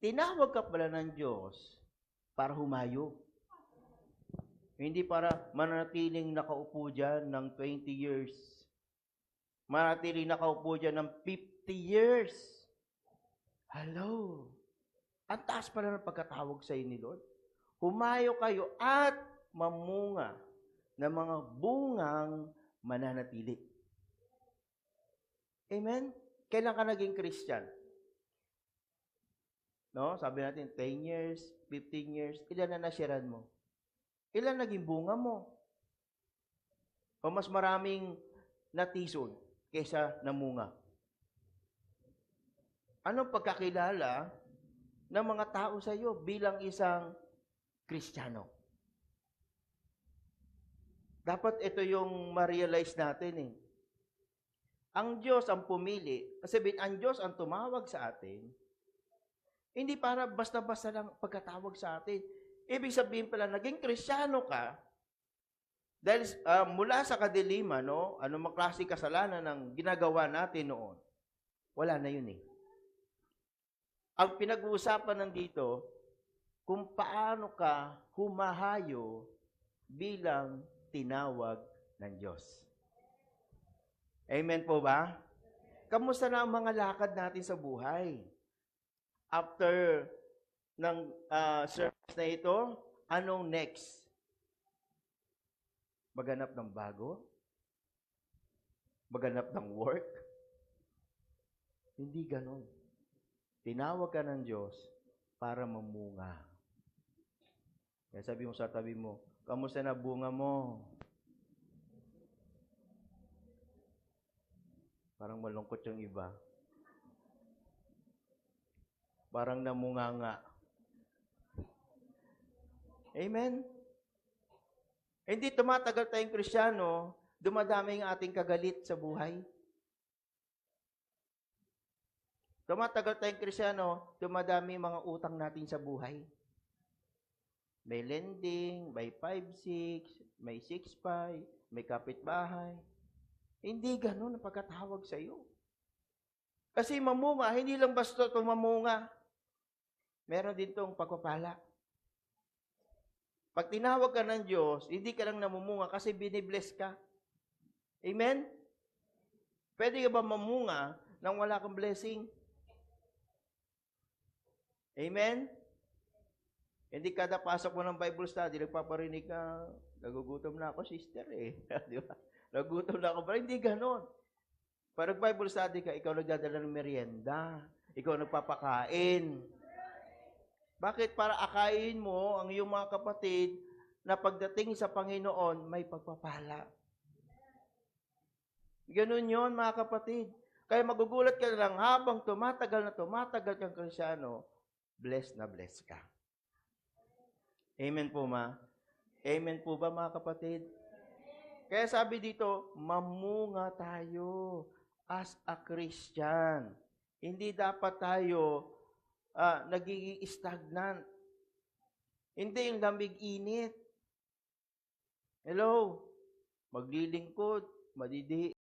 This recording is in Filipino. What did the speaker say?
tinawag ka pala ng Diyos para humayo. Hindi para manatiling nakaupo dyan ng 20 years. Manatiling nakaupo dyan ng 50 years. Hello. Ang taas pala ng pagkatawag sa ni Lord. Humayo kayo at mamunga ng mga bungang mananatili. Amen? Kailan ka naging Christian? No? Sabi natin, 10 years, 15 years, ilan na nasyaran mo? Ilan naging bunga mo? O mas maraming natison kaysa namunga? Anong pagkakilala ng mga tao sa iyo bilang isang Kristiyano? Dapat ito yung ma-realize natin eh. Ang Diyos ang pumili, kasi ang Diyos ang tumawag sa atin, hindi para basta-basta lang pagkatawag sa atin. Ibig sabihin pala, naging kristyano ka, dahil ah, mula sa kadilima, no, ano mga klase kasalanan ng ginagawa natin noon, wala na yun eh. Ang pinag-uusapan nandito, kung paano ka humahayo bilang tinawag ng Diyos. Amen po ba? Kamusta na ang mga lakad natin sa buhay? After ng ah, service na ito, anong next? Maganap ng bago? Maganap ng work? Hindi ganon. Tinawag ka ng Diyos para mamunga. Kaya sabi mo sa tabi mo, kamusta na bunga mo? Parang malungkot yung iba. Parang namunganga. Amen? Hindi tumatagal tayong kristyano, dumadami ang ating kagalit sa buhay. Tumatagal tayong kristyano, dumadami mga utang natin sa buhay. May lending, may 5-6, may 6-5, may kapitbahay. Hindi ganun ang pagkatawag sa iyo. Kasi mamunga, hindi lang basta itong mamunga. Meron din itong pagpapala. Pag tinawag ka ng Diyos, hindi ka lang namumunga kasi binibless ka. Amen? Pwede ka ba mamunga nang wala kang blessing? Amen? Hindi kada pasok mo ng Bible study, nagpaparinig ka, nagugutom na ako, sister eh. Di ba? Nagugutom na ako, pero hindi ganon. Pag Bible study ka, ikaw nagdadala ng merienda. Ikaw nagpapakain. Bakit? Para akain mo ang iyong mga kapatid na pagdating sa Panginoon, may pagpapala. Ganun yon mga kapatid. Kaya magugulat ka lang habang tumatagal na tumatagal kang krisyano, blessed na blessed ka. Amen po ma? Amen po ba mga kapatid? Kaya sabi dito, mamunga tayo as a Christian. Hindi dapat tayo ah, nagiging stagnant. Hindi yung lamig-init. Hello? Maglilingkod, madidi